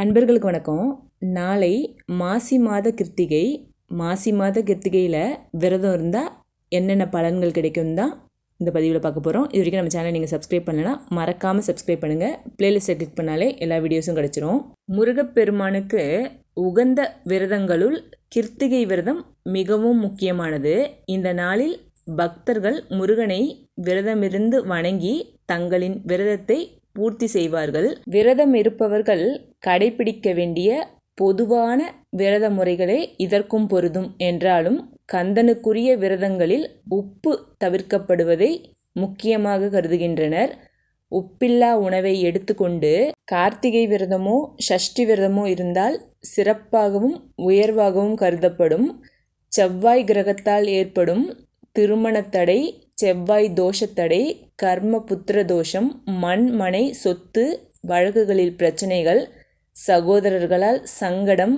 அன்பர்களுக்கு வணக்கம். நாளை மாசி மாத கிருத்திகை. மாசி மாத கிருத்திகையில் விரதம் இருந்தால் என்னென்ன பலன்கள் கிடைக்கும் தான் இந்த பதிவில் பார்க்க போகிறோம் இது வரைக்கும் நம்ம சேனல் நீங்கள் சப்ஸ்கிரைப் பண்ணலைன்னா மறக்காமல் சப்ஸ்கிரைப் பண்ணுங்கள் பிளேலிஸ்ட்டை கிளிக் பண்ணாலே எல்லா வீடியோஸும் கிடச்சிரும். முருகப்பெருமானுக்கு உகந்த விரதங்களுள் கிருத்திகை விரதம் மிகவும் முக்கியமானது. இந்த நாளில் பக்தர்கள் முருகனை விரதமிருந்து வணங்கி தங்களின் விரதத்தை பூர்த்தி செய்வார்கள். விரதம் இருப்பவர்கள் கடைபிடிக்க வேண்டிய பொதுவான விரத முறைகளே இதற்கும் பொருதும் என்றாலும் கந்தனுக்குரிய விரதங்களில் உப்பு தவிர்க்கப்படுவதை முக்கியமாக கருதுகின்றனர். உப்பில்லா உணவை எடுத்துக்கொண்டு கார்த்திகை விரதமோ ஷஷ்டி விரதமோ இருந்தால் சிறப்பாகவும் உயர்வாகவும் கருதப்படும். செவ்வாய் கிரகத்தால் ஏற்படும் திருமணத்தடை செவ்வாய் தோஷத்தடை கர்ம புத்திர தோஷம் மண் மனை சொத்து வழக்குகளில் பிரச்சனைகள் சகோதரர்களால் சங்கடம்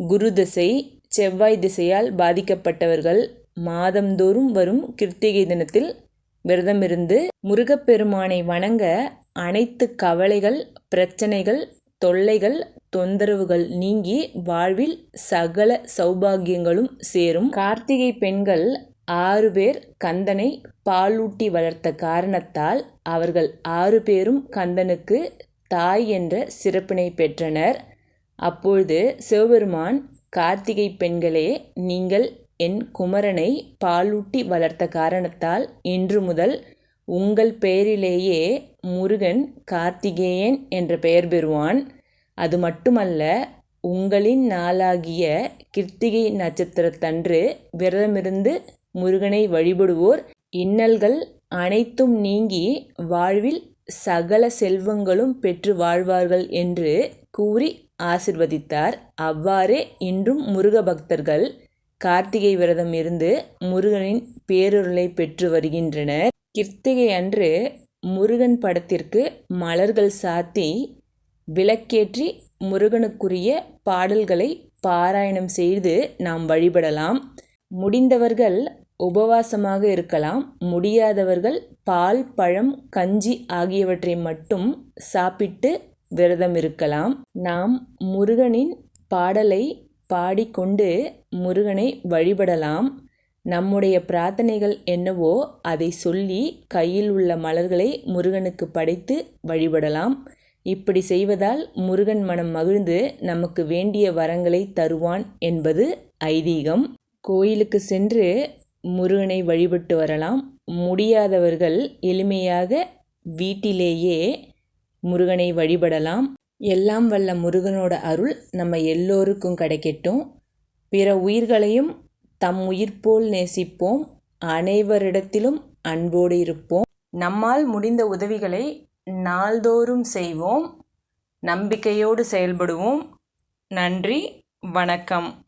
குரு திசை செவ்வாய் திசையால் பாதிக்கப்பட்டவர்கள் மாதந்தோறும் வரும் கிருத்திகை தினத்தில் விரதமிருந்து முருகப்பெருமானை வணங்க அனைத்து கவலைகள் பிரச்சனைகள் தொல்லைகள் தொந்தரவுகள் நீங்கி வாழ்வில் சகல சௌபாகியங்களும் சேரும். கார்த்திகை பெண்கள் ஆறு பேர் கந்தனை பாலூட்டி வளர்த்த காரணத்தால் அவர்கள் ஆறு பேரும் கந்தனுக்கு தாய் என்ற சிறப்பினை பெற்றனர். அப்பொழுது சிவபெருமான் கார்த்திகை பெண்களே நீங்கள் என் குமரனை பாலூட்டி வளர்த்த காரணத்தால் இன்று முதல் உங்கள் பெயரிலேயே முருகன் கார்த்திகேயன் என்ற பெயர் பெறுவான். அது மட்டுமல்ல உங்களின் நாளாகிய கிருத்திகை நட்சத்திரத்தன்று விரதமிருந்து முருகனை வழிபடுவோர். இன்னல்கள் அனைத்தும் நீங்கி வாழ்வில் சகல செல்வங்களும் பெற்று வாழ்வார்கள் என்று கூறி ஆசிர்வதித்தார். அவ்வாறே இன்றும் முருக பக்தர்கள் கார்த்திகை விரதம் இருந்து முருகனின் பேருருளை பெற்று வருகின்றனர். கிருத்திகை அன்று முருகன் படத்திற்கு மலர்கள் சாத்தி விளக்கேற்றி முருகனுக்குரிய பாடல்களை பாராயணம் செய்து நாம் வழிபடலாம். முடிந்தவர்கள் உபவாசமாக இருக்கலாம். முடியாதவர்கள் பால் பழம் கஞ்சி ஆகியவற்றை மட்டும் சாப்பிட்டு விரதம் இருக்கலாம். நாம் முருகனின் பாடலை பாடிக்கொண்டு முருகனை வழிபடலாம். நம்முடைய பிரார்த்தனைகள் என்னவோ அதை சொல்லி கையில் உள்ள மலர்களை முருகனுக்கு படைத்து வழிபடலாம். இப்படி செய்வதால் முருகன் மனம் மகிழ்ந்து நமக்கு வேண்டிய வரங்களை தருவான் என்பது ஐதீகம். கோயிலுக்கு சென்று முருகனை வழிபட்டு வரலாம். முடியாதவர்கள் எளிமையாக வீட்டிலேயே முருகனை வழிபடலாம். எல்லாம் வல்ல முருகனோட அருள் நம்ம எல்லோருக்கும் கிடைக்கட்டும். பிற உயிர்களையும் தம் உயிர் போல் நேசிப்போம். அனைவரிடத்திலும் அன்போடு இருப்போம். நம்மால் முடிந்த உதவிகளை நாள்தோறும் செய்வோம். நம்பிக்கையோடு செயல்படுவோம். நன்றி. வணக்கம்.